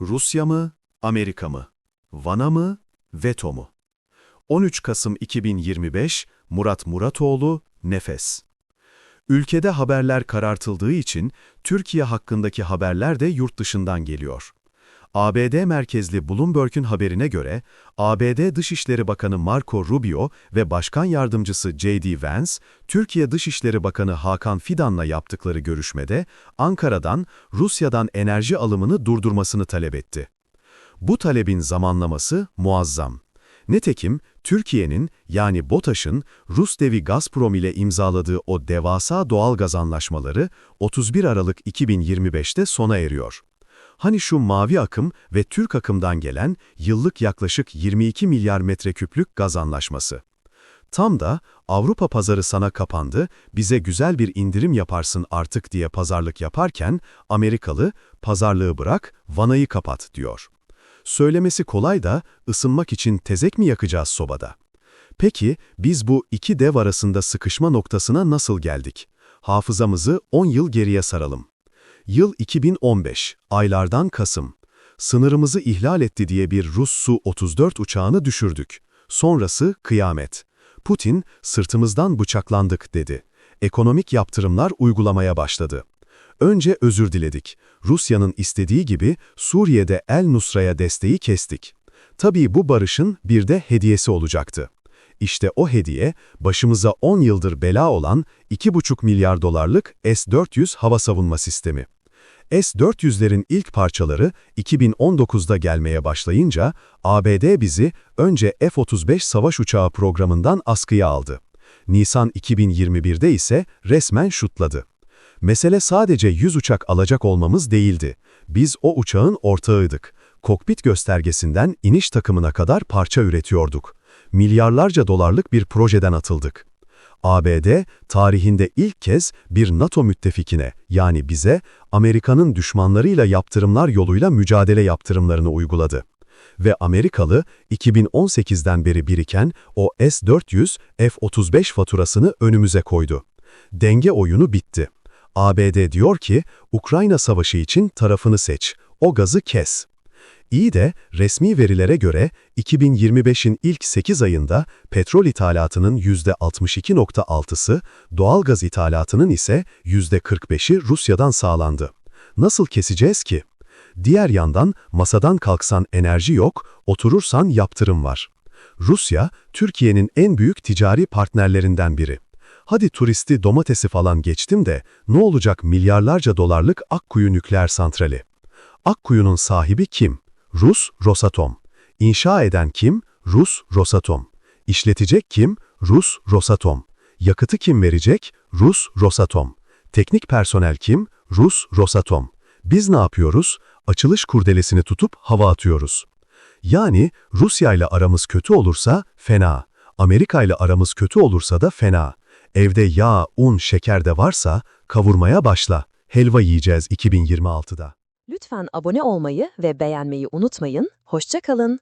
Rusya mı, Amerika mı? Vana mı, veto mu? 13 Kasım 2025 Murat Muratoğlu, Nefes. Ülkede haberler karartıldığı için Türkiye hakkındaki haberler de yurt dışından geliyor. ABD merkezli Bloomberg'un haberine göre, ABD Dışişleri Bakanı Marco Rubio ve Başkan Yardımcısı J.D. Vance, Türkiye Dışişleri Bakanı Hakan Fidan'la yaptıkları görüşmede Ankara'dan Rusya'dan enerji alımını durdurmasını talep etti. Bu talebin zamanlaması muazzam. Nitekim Türkiye'nin yani BOTAŞ'ın Rus devi Gazprom ile imzaladığı o devasa doğalgaz anlaşmaları 31 Aralık 2025'te sona eriyor. Hani şu mavi akım ve Türk akımdan gelen yıllık yaklaşık 22 milyar metreküplük gaz anlaşması. Tam da Avrupa pazarı sana kapandı, bize güzel bir indirim yaparsın artık diye pazarlık yaparken Amerikalı pazarlığı bırak, vanayı kapat diyor. Söylemesi kolay da ısınmak için tezek mi yakacağız sobada? Peki biz bu iki dev arasında sıkışma noktasına nasıl geldik? Hafızamızı 10 yıl geriye saralım. Yıl 2015, aylardan Kasım. Sınırımızı ihlal etti diye bir Rus Su-34 uçağını düşürdük. Sonrası kıyamet. Putin, sırtımızdan bıçaklandık dedi. Ekonomik yaptırımlar uygulamaya başladı. Önce özür diledik. Rusya'nın istediği gibi Suriye'de El Nusra'ya desteği kestik. Tabii bu barışın bir de hediyesi olacaktı. İşte o hediye, başımıza 10 yıldır bela olan 2,5 milyar dolarlık S-400 hava savunma sistemi. S-400'lerin ilk parçaları 2019'da gelmeye başlayınca ABD bizi önce F-35 savaş uçağı programından askıya aldı. Nisan 2021'de ise resmen şutladı. Mesele sadece 100 uçak alacak olmamız değildi. Biz o uçağın ortağıydık. Kokpit göstergesinden iniş takımına kadar parça üretiyorduk. Milyarlarca dolarlık bir projeden atıldık. ABD, tarihinde ilk kez bir NATO müttefikine, yani bize, Amerika'nın düşmanlarıyla yaptırımlar yoluyla mücadele yaptırımlarını uyguladı. Ve Amerikalı, 2018'den beri biriken o S-400, F-35 faturasını önümüze koydu. Denge oyunu bitti. ABD diyor ki, Ukrayna savaşı için tarafını seç, o gazı kes. İyi de resmi verilere göre 2025'in ilk 8 ayında petrol ithalatının %62.6'sı, doğalgaz ithalatının ise %45'i Rusya'dan sağlandı. Nasıl keseceğiz ki? Diğer yandan masadan kalksan enerji yok, oturursan yaptırım var. Rusya, Türkiye'nin en büyük ticari partnerlerinden biri. Hadi turisti domatesi falan geçtim de ne olacak milyarlarca dolarlık Akkuyu nükleer santrali? Akkuyu'nun sahibi kim? Rus Rosatom. İnşa eden kim? Rus Rosatom. İşletecek kim? Rus Rosatom. Yakıtı kim verecek? Rus Rosatom. Teknik personel kim? Rus Rosatom. Biz ne yapıyoruz? Açılış kurdelesini tutup hava atıyoruz. Yani Rusya ile aramız kötü olursa fena, Amerika ile aramız kötü olursa da fena. Evde yağ, un, şeker de varsa kavurmaya başla. Helva yiyeceğiz 2026'da. Lütfen abone olmayı ve beğenmeyi unutmayın. Hoşça kalın.